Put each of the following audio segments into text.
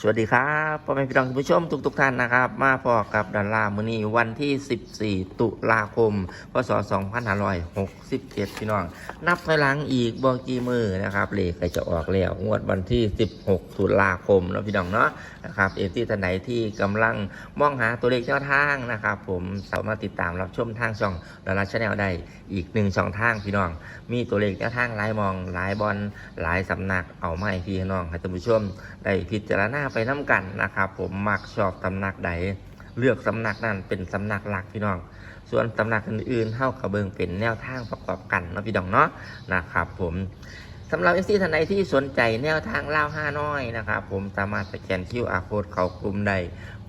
สวัสดีครับพ่อแม่พี่น้องผู้ชมทุกๆท่านนะครับ มาพอกับดารามือนี้วันที่ 14 ตุลาคม พศ 2567 พี่น้อง นับถอยหลังอีกบอกกี่มือนะครับเลขก็จะออกแล้วงวดวันที่ 16 ตุลาคมแล้วพี่น้องเนาะนะครับเอที่ท่านไหนที่กำลังมองหาตัวเลขแนวทางนะครับ ผมสามารถติดตามรับชมทางช่องดาราชาแนลได้อีกหนึ่งช่องทางพี่น้อง มีตัวเลขแนวทางหลายมองหลายบอลหลายสำนักเอามาให้พี่น้องให้ท่านผู้ชมได้พิจารณาไปน้ำกันนะครับผมมักชอบตำหนักใดเลือกสำนักนั้นเป็นสำนักหลักพี่น้อง ส่วนตำหนักอื่นๆเท่ากับเบิงเป็นแนวทางประกอบกันนะพี่น้องเนาะนะครับผมสำหรับเอซีท่านใดที่สนใจแนวทางเล่าห้าน้อยนะครับผมสามารถสแกนคิวอาร์โค้ดเขากลุ่มใด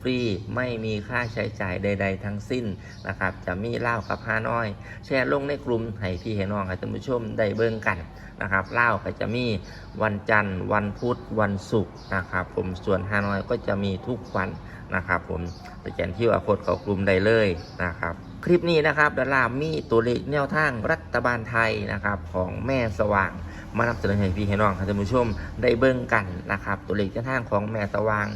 ฟรีไม่มีค่าใช้จ่ายใด ๆ ทั้งสิ้นนะครับจะมีเล่ากับห้าน้อย แชร์ลงในกลุ่มให้พี่ให้น้องให้ท่านผู้ชมได้เบิ่งกันนะครับเล่าก็จะมีวันจันทร์ วันพุธวันศุกร์นะครับผมส่วนฮานอยก็จะมีทุกวันนะครับผมสแกนที่ว่าโค้ดเข้ากลุ่มได้เลยนะครับคลิปนี้นะครับดารามีตัวเลขแนวทางรัฐบาลไทยนะครับของแม่สว่าง มานำเสนอให้พี่ให้น้องท่านผู้ชมได้เบิ่งกันนะครับตัวเลขแนวทางของแม่สว่าง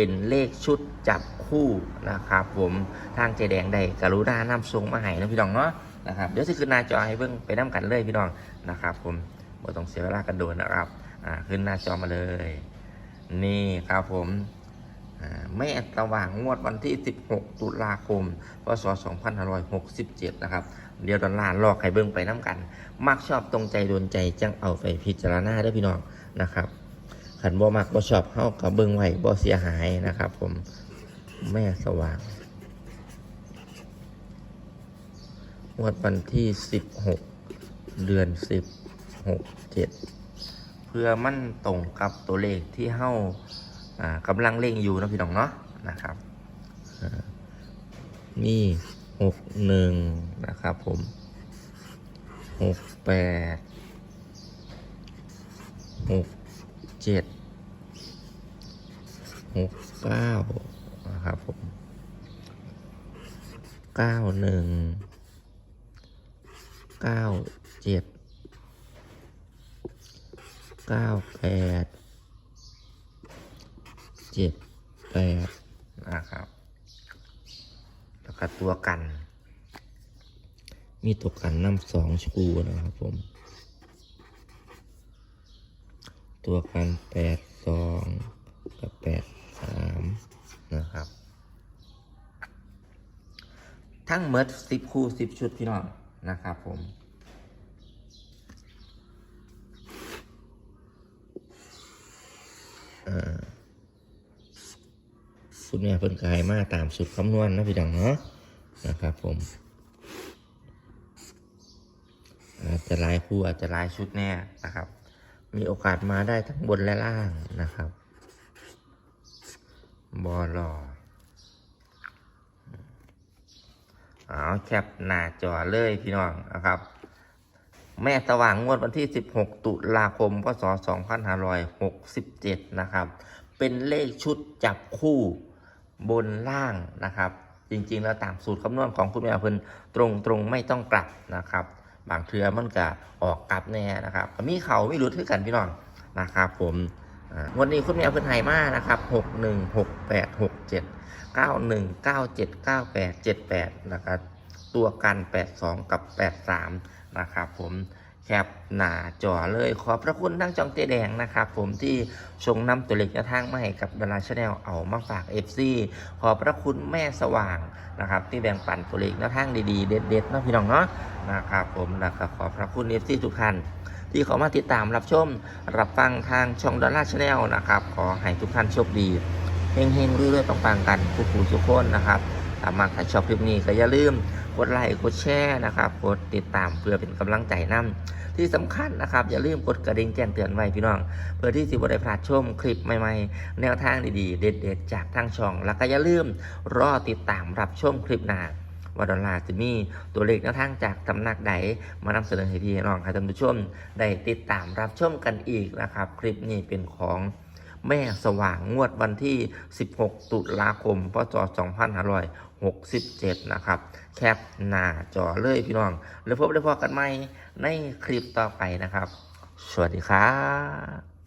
เป็นเลขชุดจับคู่นะครับ ผมทางเจแดงได้กรุณานำทรงมาให้นะพี่น้องเนาะนะครับเดี๋ยวจะขึ้นหน้าจอให้เบิ่งไปน้ำกันเลยพี่น้องนะครับ ผมบ่ต้องเสียเวลากันโดนนะครับอ่าขึ้นหน้าจอมาเลย นี่ครับผมอ่าแม่สว่างงวดวันที่ 16 ตุลาคม พศ 2567 นะครับ เดี๋ยวดอลลาร์ลอกให้เบิ่งไปน้ำกัน มักชอบตรงใจโดนใจจังเอาไปพิจารณาได้พี่น้องนะครับ ขันบ่มักบ่ชอบเข้ากับเบิ่งไหวบ่เสียหายนะครับ ผมแม่สว่างงวดวันที่16เดือน10 6 7เพื่อมั่นตรงกับตัวเลขที่เฮาอ่ากำลังเล่งอยู่นะพี่น้องเนาะนะครับอ่ามีหกหนึ่งนะครับผมหกแปดหก เจ็ดหกเก้านะครับผมเก้าหนึ่งเก้าเจ็ดเก้าแปดเจ็ดแปดนะครับ แล้วก็ตัวกัน มีตัวกันน้ำสองชูนะครับผม ตัวกันแปดสองกับแปดสามนะครับ ทั้งเมดสิบคู่สิบชุดพี่น้องนะครับผมสุดเนี่ยเพิ่นกายมาตามสุดคำนวณนะพี่ดังเนาะนะครับผม อาจจะลายคู่อาจจะลายชุดแน่นะครับ มีโอกาสมาได้ทั้งบนและล่างนะครับบอลอเอาแคปหน้าจอเลยพี่น้องนะครับ แม่สว่างงวดวันที่ 16 ตุลาคมพศ2567 นะครับ เป็นเลขชุดจับคู่บนล่างนะครับ จริงๆ แล้วตามสูตรคำนวณของคุณแม่เพิ่นตรงตรงๆไม่ต้องกลับนะครับ บางเทือมันก็ออกกลับแน่นะครับมีเขาไม่รู้ทึ่กันพี่น้องนะครับ ผมวันนี้คุณแม่เพิ่นไฮมานะครับ6 1 6 8 6 7 9 1 9 7 9 8 7 8นะครับตัวกัน82กับ83นะครับผม แคปหน้าจอเลยขอพระคุณทั้งจองเจแดงนะครับ ผมที่ชงนำตัวเลขแนวทางมาให้กับดาราชาแนลเอามาฝาก FC ขอพระคุณแม่สว่างนะครับ ที่แบ่งปันตัวเลขแนวทางดีๆ เด็ดๆเนาะพี่น้องเนาะนะครับผมนะครับขอพระคุณ FC ทุกท่านที่เขามาติดตามรับชม รับฟังทางช่องดอลลาร์ชาแนลนะครับ ขอให้ทุกท่านโชคดีเฮงๆเรื่อยๆปังๆกันผู้ผู้ทุกคนนะครับถ้ามาถ้าชอบคลิปนี้ก็อย่าลืมกดไลค์กดแชร์นะครับ กดติดตามเพื่อเป็นกำลังใจนำ ที่สำคัญนะครับ อย่าลืมกดกระดิ่งแจ้งเตือนไว้พี่น้อง เพื่อที่สิบได้พลาดชมคลิปใหม่ๆ แนวทางดีๆ เด็ดๆ จากทางช่อง แล้วก็อย่าลืมรอติดตามรับชมคลิปหน้าว่าดอลลาร์จะมีตัวเลขแนวทางจากตำนักใดมานำเสนอให้พี่น้องให้ท่านผู้ชมได้ติดตามรับชมกันอีกนะครับ คลิปนี้เป็นของแม่สว่างงวดวันที่ 16 ตุลาคม พศ 67 นะครับ แคปหน้าจอเลยพี่น้อง แล้วพบได้พอกันใหม่ในคลิปต่อไปนะครับ สวัสดีครับ